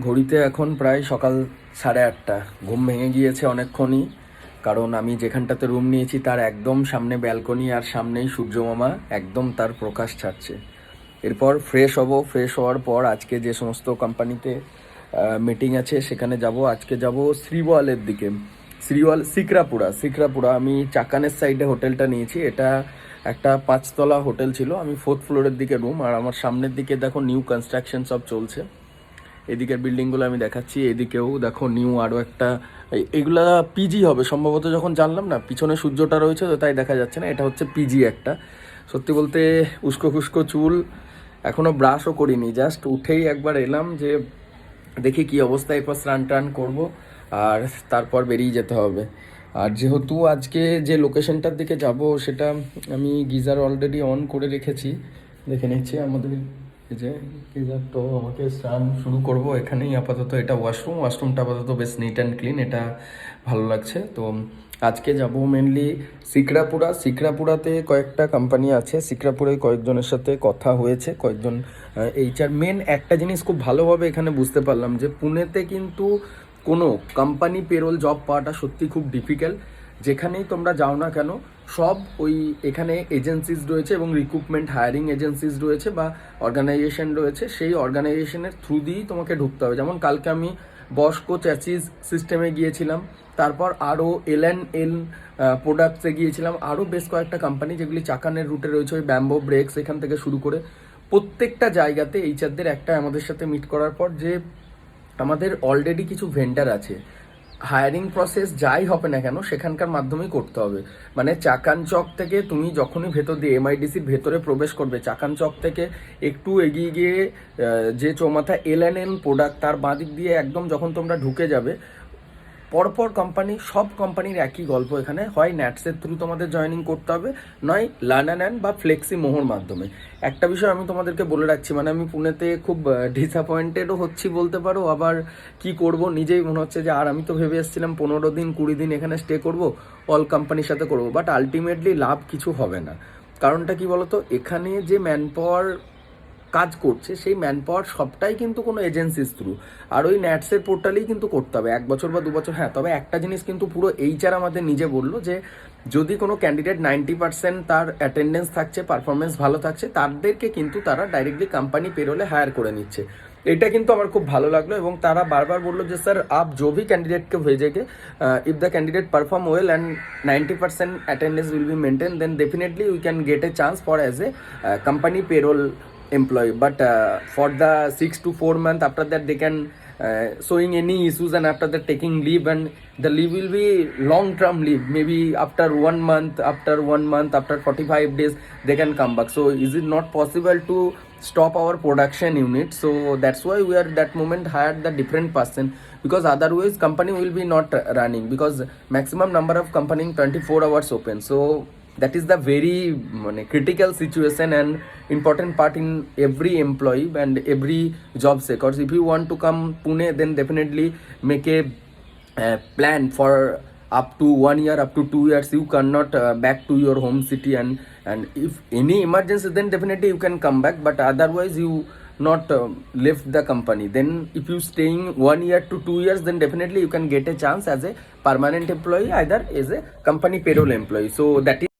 ঘড়িতে এখন প্রায় সকাল সাড়ে আটটা। ঘুম ভেঙে গিয়েছে অনেকক্ষণই, কারণ আমি যেখানটাতে রুম নিয়েছি তার একদম সামনে ব্যালকনি আর সামনেই সূর্যমামা একদম তার প্রকাশ ছাড়ছে। এরপর ফ্রেশ হব ফ্রেশ হওয়ার পর আজকে যে সমস্ত কোম্পানিতে মিটিং আছে, সেখানে যাব। আজকে যাব শ্রীওয়ালের দিকে। শ্রীওয়াল, সিকরাপুরা। সিকরাপুরা, আমি চাকানের সাইডে হোটেলটা নিয়েছি। এটা একটা পাঁচতলা হোটেল ছিল। আমি ফোর্থ ফ্লোরের দিকে রুম আর আমার সামনের দিকে দেখো নিউ কনস্ট্রাকশন সব চলছে। এদিকের বিল্ডিংগুলো আমি দেখাচ্ছি, এদিকেও দেখো নিউ আরও একটা এগুলা পিজি হবে। সম্ভবত যখন জানলাম না, পিছনে সূর্যটা রয়েছে তো তাই দেখা যাচ্ছে না, এটা হচ্ছে পিজি একটা। সত্যি বলতে উস্কো খুস্কো চুল এখনও ব্রাশও করিনি জাস্ট উঠেই একবার এলাম যে দেখি কি অবস্থা, এরপর স্নান টান করব আর তারপর বেরিয়ে যেতে হবে। আর যেহেতু আজকে যে লোকেশনটার দিকে যাব, সেটা আমি গিজার অলরেডি অন করে রেখেছি। দেখে নিচ্ছি আমাদের এই যে তো আমাকে স্নান শুরু করব এখানেই আপাতত, এটা ওয়াশরুম ওয়াশরুমটা আপাতত বেশ নিট অ্যান্ড ক্লিন এটা ভালো লাগছে। তো আজকে যাব মেনলি সিকরাপুরা সিকরাপুরাতে কয়েকটা কোম্পানি আছে সিকরাপুরে কয়েকজনের সাথে কথা হয়েছে, কয়েকজন এইচআর মেন একটা জিনিস খুব ভালোভাবে এখানে বুঝতে পারলাম যে, পুনেতে কিন্তু কোনো কোম্পানি পেরোল জব পাওয়াটা সত্যি খুব ডিফিকাল্ট যেখানেই তোমরা যাও না কেন, সব ওই এখানে এজেন্সিস রয়েছে এবং রিক্রুটমেন্ট হায়ারিং এজেন্সিস রয়েছে বা অর্গানাইজেশন রয়েছে, সেই অর্গানাইজেশনের থ্রু দিয়েই তোমাকে ঢুকতে হবে। যেমন কালকে আমি বস্কো চ্যাচিস সিস্টেমে গিয়েছিলাম, তারপর আরও এল অ্যান্ড এল প্রোডাক্টসে গিয়েছিলাম, আরও বেশ কয়েকটা কোম্পানি যেগুলি চাকানের রুটে রয়েছে, ওই ব্যাম্বো ব্রেকস এখান থেকে শুরু করে প্রত্যেকটা জায়গাতে এইচআরদের একটা আমাদের সাথে মিট করার পর যে আমাদের অলরেডি কিছু ভেন্ডার আছে হায়ারিং প্রসেস যাই হবে না কেন, সেখানকার মাধ্যমেই করতে হবে। মানে চাকান চক থেকে তুমি যখনই ভেতর দিয়ে এমআইডিসির ভেতরে প্রবেশ করবে, চাকান চক থেকে একটু এগিয়ে গিয়ে যে চৌমাথা এল এন এন প্রোডাক্ট তার বাঁ দিক দিয়ে একদম যখন তোমরা ঢুকে যাবে পরপর কোম্পানি সব কোম্পানির একই গল্প এখানে। হয় ন্যাটসের থ্রু তোমাদের জয়েনিং করতে হবে, নয় লার্ন অ্যান্ড বা ফ্লেক্সি মোহর মাধ্যমে। একটা বিষয় আমি তোমাদেরকে বলে রাখছি মানে আমি পুনেতে খুব ডিসঅ্যাপয়েন্টেডও হচ্ছি বলতে পারো। আবার কি করব? নিজেই মনে হচ্ছে যে, আর আমি তো ভেবে এসেছিলাম পনেরো দিন, কুড়ি দিন এখানে স্টে করব অল কোম্পানির সাথে করব। বাট আলটিমেটলি লাভ কিছু হবে না। কারণটা কি বলতো? এখানে যে ম্যান পাওয়ার কাজ করছে, সেই ম্যান পাওয়ার সবটাই কিন্তু কোনো এজেন্সির থ্রু আর ওই ন্যাটসের পোর্টালেই কিন্তু করতে হবে। এক বছর বা দু বছর হ্যাঁ তবে একটা জিনিস কিন্তু পুরো এইচআর আমাদের নিজে বলল যে, যদি কোনো ক্যান্ডিডেট নাইনটি পার্সেন্ট তার অ্যাটেন্ডেন্স থাকছে পারফরমেন্স ভালো থাকছে, তাদেরকে কিন্তু তারা ডাইরেক্টলি কোম্পানি পেরোলে হায়ার করে নিচ্ছে। এটা কিন্তু আমার খুব ভালো লাগল এবং তারা বারবার বলল যে, স্যার, আপ জোভি ক্যান্ডিডেটকে ভেজেগে if the candidate perform well and ninety percent attendance will be maintain then definitely we can get a chance for as a company payroll employee. But uh, for the six to four month after that they can uh, showing any issues and after that taking leave and the leave will be long term leave. Maybe after one month after one month after 45 days they can come back. So is it not possible to stop our production unit? So that's why we are that moment hired the different person. Because otherwise company will be not running. Because maximum number of company 24 hours open. So that is the very critical situation and important part in every employee and every job seekers. If you want to come pune then definitely make a uh, plan for up to one year up to two years. You cannot uh, back to your home city and and if any emergency then definitely you can come back. But otherwise you not uh, left the company. Then if you staying one year to two years then definitely you can get a chance as a permanent employee either as a company payroll employee. So that is